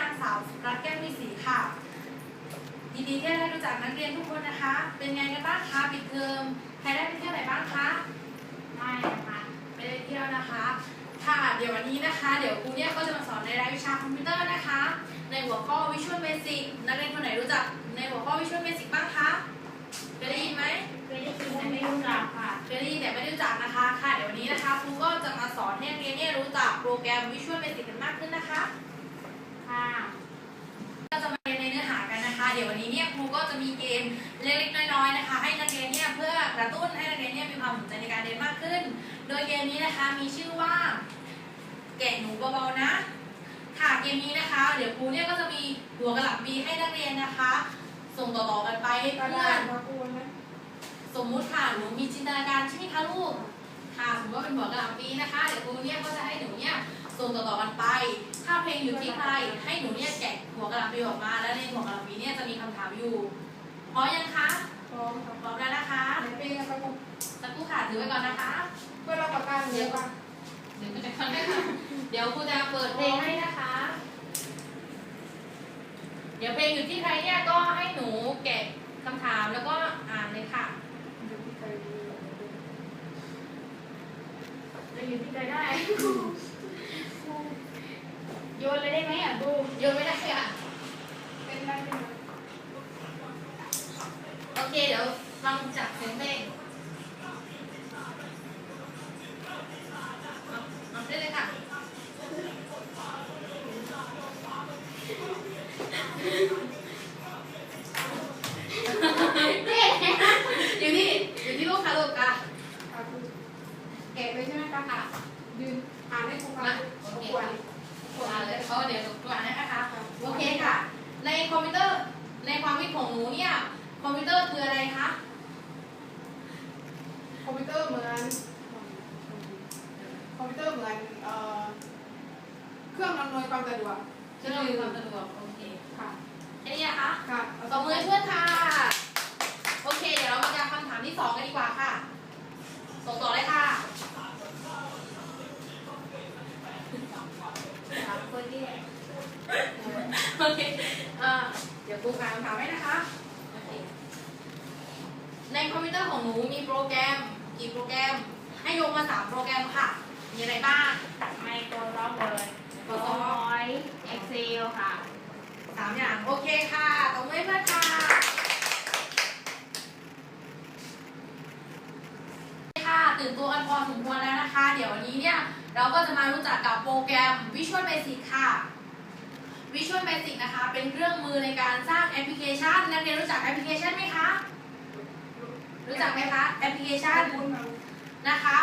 นางสาวรัตแก้วมิสีค่ะ ยินดีที่ได้รู้จักนักเรียนทุกคนนะคะ เป็นไงกันบ้างคะปิดเทอมใครได้ไปเที่ยวไหนบ้างคะไม่ค่ะไม่ได้เที่ยวนะคะ ค่ะเดี๋ยววันนี้นะคะ เดี๋ยวครูเนี่ยก็จะมาสอนในรายวิชาคอมพิวเตอร์นะคะ ในหัวข้อวิชวลเบสิกนักเรียนคนไหนรู้จักในหัวข้อวิชวลเบสิกบ้างคะเคยได้ยินไหมเคยได้ยินแต่ไม่รู้จักค่ะเคยได้ยินแต่ไม่รู้จักนะคะ ค่ะเดี๋ยววันนี้นะคะครูก็จะมาสอนให้นักเรียนเนี่ยรู้จักโปรแกรมวิชวลเบสิกกันมากขึ้นนะคะ ค่ะก็จะมาเรียนในเนื้อหากันนะคะ เดี๋ยววันนี้เนี่ยครูก็จะมีเกมเล็กๆน้อยๆนะคะ ให้นักเรียนเนี่ยเพื่อกระตุ้นให้นักเรียนเนี่ยมีความสนใจในการเรียนมากขึ้น โดยเกมนี้นะคะมีชื่อว่าแกะหนูเบาๆนะค่ะเกมนี้นะคะ เดี๋ยวครูเนี่ยก็จะมีหัวกระหลับบีให้นักเรียนนะคะ ส่งต่อๆกันไปให้เพื่อนมาคูณนะสมมุติค่ะหนูมีจินตนาการใช่ไหมคะลูกค่ะสมมติว่าเป็นหัวกระหล่ำปีนะคะ เดี๋ยวครูเนี่ยก็จะให้หนูเนี่ย ส่งต่อๆกันไป ถ้าเพลงอยู่ที่ใคร ให้หนูเนี่ยแกะหัวกระหล่ำปีออกมา แล้วในหัวกระหล่ำปีเนี่ยจะมีคำถามอยู่พร้อมยังคะพร้อมครับพร้อมแล้วนะคะในปีกันไปหมดสักครู่ค่ะถือไว้ก่อนนะคะ เพื่อเราประกันเยอะป่ะเดี๋ยวจะค่อยๆค่ะเดี๋ยวครูจะเปิดเพลงให้นะคะ เดี๋ยวเพลงอยู่ที่ใครเนี่ยก็ให้หนูแกะคำถามแล้วก็อ่านเลยค่ะอยู่ที่ใครดีจะอยู่ที่ใครได้ โยนเลยได้ไหมอะบูโยนไม่ได้ค่ะเป็นได้เป็นได้โอเคเดี๋ยวฟังจากเสียงเพลง กะเลยใช่ไหมคะค่ะยืนอ่านให้ครูฟังนะโอโอเคเคค่ะอ่านเลยเพราะว่าเดี๋ยวตัวอ่านนะคะโอเคค่ะ ในคอมพิวเตอร์ในความคิดของหนูเนี่ยคอมพิวเตอร์คืออะไรคะคอมพิวเตอร์เหมือนคอมพิวเตอร์เหมือนเอ่อเครื่องอำนวยความสะดวกจะต้องมีความสะดวกโอเคค่ะแค่นี้นะคะค่ะตบมือให้เพื่อนค่ะโอเค เดี๋ยวเรามาจะคำถามที่สองกันดีกว่าค่ะส่งต่อเลยค่ะ โอเคเอ่อเดี๋ยวครูอ่านคำถามให้นะคะโอเคในคอมพิวเตอร์ของหนูมีโปรแกรมกี่โปรแกรม ให้ยกมาสามโปรแกรมค่ะ มีอะไรบ้างไมโครซอฟท์เลย Microsoft เอ็กเซลค่ะสามอย่าง โอเคค่ะตบมือให้เพื่อนค่ะค่ะตื่นตัวกันพอสมควรแล้วนะคะ เดี๋ยววันนี้เนี่ย เราก็จะมารู้จักกับโปรแกรม Visual Basic ค่ะ Visual Basic นะคะ เป็นเครื่องมือในการสร้างแอปพลิเคชันนักเรียนรู้จักแอปพลิเคชันไหมคะ รู้จักไหมคะแอปพลิเคชันนะคะ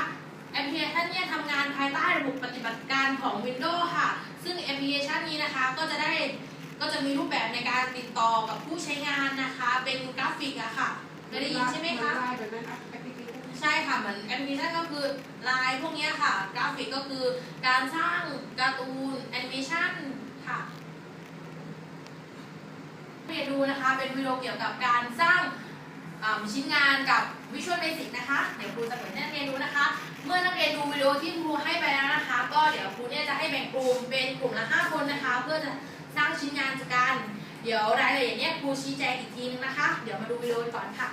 แอปพลิเคชันเนี่ยทำงานภายใต้ระบบปฏิบัติการของ Windows ค่ะ ซึ่งแอปพลิเคชันนี้นะคะก็จะได้ก็จะมีรูปแบบในการติดต่อกับผู้ใช้งานนะคะ เป็นกราฟิกอะค่ะได้ยินใช่ไหมคะใช่ค่ะเหมือนแอปพลิเคชันก็คือลน์พวกเนี้ยค่ะ กราฟิกก็คือการสร้างการ์ตูนแอนิเมชันค่ะ เรียนรู้นะคะ เป็นวิดีโอเกี่ยวกับการสร้างชิ้นงานกับวิชวลเบสิกนะคะ เดี๋ยวครูจะเปิดให้นักเรียนดูนะคะ เมื่อนักเรียนดูวิดีโอที่ครูให้ไปแล้วนะคะ ก็เดี๋ยวครูเนี่ยจะให้แบ่งกลุ่มเป็นกลุ่มละ5คนนะคะ เพื่อจะสร้างชิ้นงานจากกัน เดี๋ยวรายละเอียดเนี่ยครูชี้แจงอีกทีนึงนะคะ เดี๋ยวมาดูวิดีโอก่อนค่ะ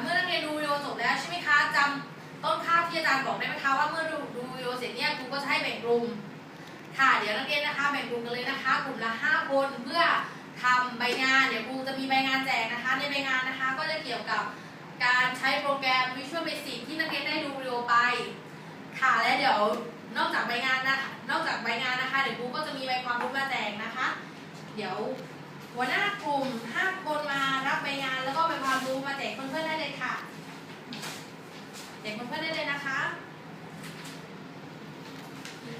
เมื่อนักเรียนดูวิดีโอจบแล้วใช่ไหมคะจำต้นคาบอาจารย์บอกได้ไหมคะว่าเมื่อดูดูวิดีโอเสร็จเนี่ยครูก็จะให้แบ่งกลุ่ม ค่ะเดี๋ยวนักเรียนนะคะแบ่งกลุ่มกันเลยนะคะ กลุ่มละ 5 คนเพื่อทำใบงานเดี๋ยวครูจะมีใบงานแจกนะคะ ในใบงานนะคะ ก็จะเกี่ยวกับการใช้โปรแกรม Visual Basic ที่นักเรียนได้ดูวิดีโอไป ค่ะและเดี๋ยวนอกจากใบงานนะคะนอกจากใบงานนะคะเดี๋ยวครูก็จะมีใบความรู้มาแจกนะคะ เดี๋ยวหัวหน้ากลุ่ม 5 คนมารับใบงานแล้วก็ใบความรู้มาแจกเพื่อนๆได้เลยค่ะแจกเพื่อนๆได้เลยนะคะ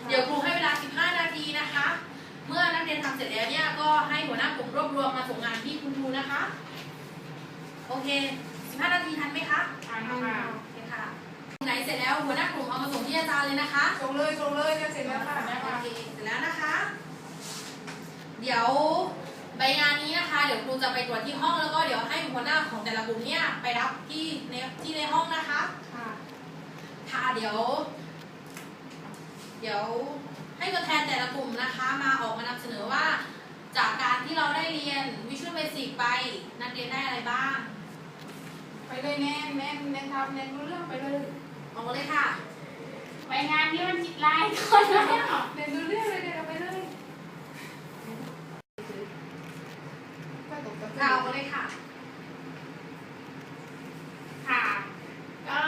เดี๋ยวครูให้เวลา 15 นาทีนะคะ เมื่อนักเรียนทำเสร็จแล้วเนี่ยก็ให้หัวหน้ากลุ่มรวบรวมมาส่งงานที่คุณครูนะคะ โอ เค15นาทีทันไหมคะทางค่ะ โอเคค่ะ ไหนเสร็จแล้วหัวหน้ากลุ่มเอามาส่งที่อาจารย์เลยนะคะส่งเลยส่งเลยจะเสร็จแล้วค่ะโอเคเสร็จแล้วนะคะ เดี๋ยวใบงานนี้นะคะ เดี๋ยวครูจะไปตรวจที่ห้องแล้วก็เดี๋ยวให้หัวหน้าของแต่ละกลุ่มเนี่ยไปรับที่ในที่ในห้องนะคะค่ะค่ะเดี๋ยว เดี๋ยวให้ตัวแทนแต่ละกลุ่มนะคะ มาออกมานำเสนอว่า จากการที่เราได้เรียน Visual Basic ไปนักเรียนได้อะไรบ้าง ไปเลยแน่นแน่นแน่นทำแน่นรู้เรื่องไปเลยออกมาเลยค่ะใบงานนี้มันจิตลายคนแล้วแน่นรู้เรื่องเลยเดี๋ยวเราไปเลยก็ตกตะค่ะออกมาเลยค่ะ ค่ะ ก็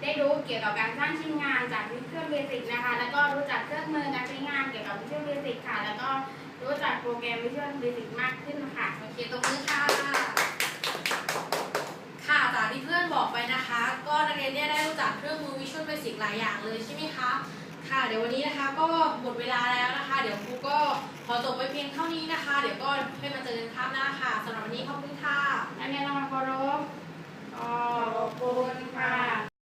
ได้รู้เกี่ยวกับการสร้างชิ้นงานจากวิชวลเบสิกนะคะ แล้วก็รู้จักเครื่องมือการใช้งานเกี่ยวกับวิชวลเบสิกค่ะ แล้วก็รู้จักโปรแกรมวิชวลเบสิกมากขึ้นค่ะ โอเคตรงนี้ค่ะค่ะ นเนี่ยได้รู้จักเครื่องมือวิชวลเบสิกหลายอย่างเลยใช่ไหมคะค่ะเดี๋ยววันนี้นะคะก็หมดเวลาแล้วนะคะ เดี๋ยวครูก็ขอจบไว้เพียงเท่านี้นะคะ เดี๋ยวก็ให้มาเจอกันคาบหน้าค่ะสำหรับวันนี้ขอบคุณค่ะนักเรียนรางวัลคารพขอบคุณค่ะ